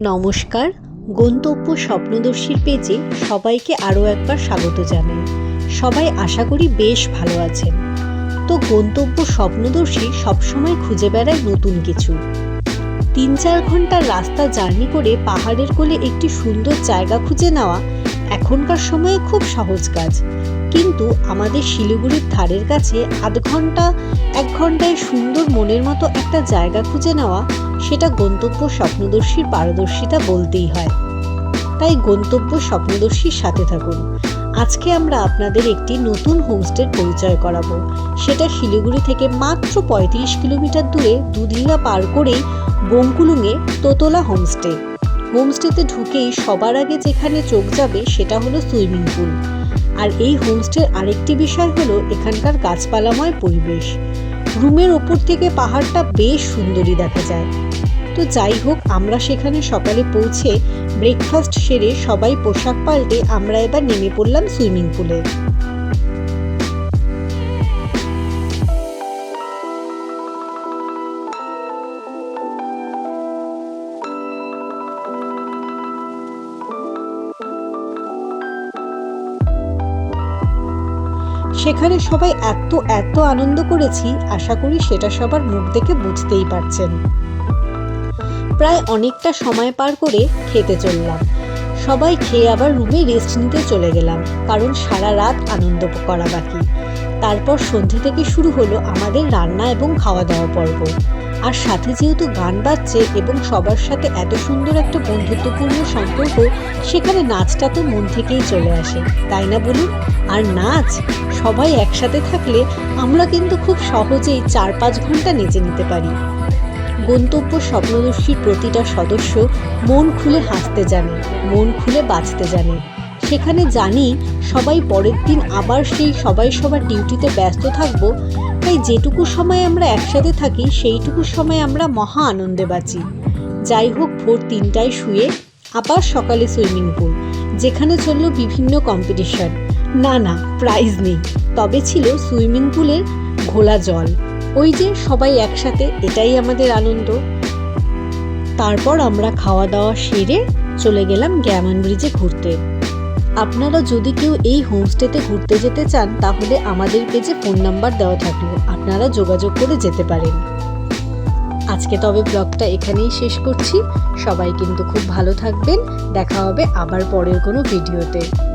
নমস্কার, গন্তব্য স্বপ্নদর্শীর পেজে সবাইকে আরও একবার স্বাগত জানাই। সবাই আশা করি বেশ ভালো আছেন। তো গন্তব্য স্বপ্নদর্শী সবসময় খুঁজে বেড়ায় নতুন কিছু। তিন চার ঘণ্টার রাস্তা জার্নি করে পাহাড়ের কোলে একটি সুন্দর জায়গা খুঁজে নেওয়া এখনকার সময়ে খুব সহজ কাজ। কিন্তু আমাদের শিলিগুড়ির ধারের কাছে আধ ঘণ্টা, এক ঘন্টায় সুন্দর মনের মতো একটা জায়গা খুঁজে নেওয়া সেটা গন্তব্য স্বপ্নদর্শীর পারদর্শিতা বলতেই হয়। তাই গন্তব্য স্বপ্নদর্শীর সাথে থাকুন। আজকে আমরা আপনাদের একটি নতুন হোমস্টের পরিচয় করাবো। সেটা শিলিগুড়ি থেকে মাত্র পঁয়ত্রিশ কিলোমিটার দূরে দুধলিয়া পার করেই বঙ্কুলুঙে তোতলা হোমস্টে। হোমস্টেতে ঢুকেই সবার আগে যেখানে চোখ যাবে সেটা হলো সুইমিং পুল। আর এই হোমস্টের আরেকটি বিষয় হলো এখানকার গাছপালাময় পরিবেশ। রুমের ওপর থেকে পাহাড়টা বেশ সুন্দরী দেখা যায়। তো যাই হোক, আমরা সেখানে সকালে পৌঁছে ব্রেকফাস্ট সেরে সবাই পোশাক পাল্টে আমরা এবার নেমে পড়লাম সুইমিং পুলে সেখানে সবাই এত এত আনন্দ করেছি, আশা করি সেটা সবার মুখ দেখে বুঝতেই পারছেন। প্রায় অনেকটা সময় পার করে খেতে চললাম। সবাই খেয়ে আবার রুমে রেস্ট নিতে চলে গেলাম, কারণ সারা রাত আনন্দ করা বাকি। তারপর সন্ধে থেকে শুরু হলো আমাদের রান্না এবং খাওয়া দাওয়া পর্ব। আর সাথে যেহেতু গান বাজছে এবং সবার সাথে এত সুন্দর একটা বন্ধুত্বপূর্ণ সম্পর্ক, সেখানে নাচটা তো মন থেকেই চলে আসে, তাই না বলুন? আর নাচ, সবাই একসাথে থাকলে আমরা কিন্তু খুব সহজেই চার পাঁচ ঘণ্টা নেচে নিতে পারি। গন্তব্য স্বপ্নদর্শীর প্রতিটা সদস্য মন খুলে হাসতে জানে, মন খুলে বাঁচতে জানে। সেখানে জানি সবাই পরের দিন আবার সেই সবাই সবার ডিউটিতে ব্যস্ত থাকব, তাই যেটুকু সময় আমরা একসাথে থাকি, সেইটুকু সময় আমরা মহা আনন্দে বাঁচি। যাই হোক, ভোর তিনটায় শুয়ে আবার সকালে সুইমিং পুল, যেখানে চলল বিভিন্ন কম্পিটিশন। না না, প্রাইজ নেই, তবে ছিল সুইমিং পুলের ঘোলা জল। ওই যে সবাই একসাথে, এটাই আমাদের আনন্দ। তারপর আমরা খাওয়া দাওয়া সেরে চলে গেলাম গ্যামন ব্রিজে ঘুরতে। আপনারা যদি কেউ এই হোমস্টেতে ঘুরতে যেতে চান, তাহলে আমাদের পেজে ফোন নাম্বার দেওয়া থাকল। আপনারা যোগাযোগ করে যেতে পারেন। আজকে তবে ব্লগটা এখানেই শেষ করছি। সবাই কিন্তু খুব ভালো থাকবেন। দেখা হবে আবার পরের কোনো ভিডিওতে।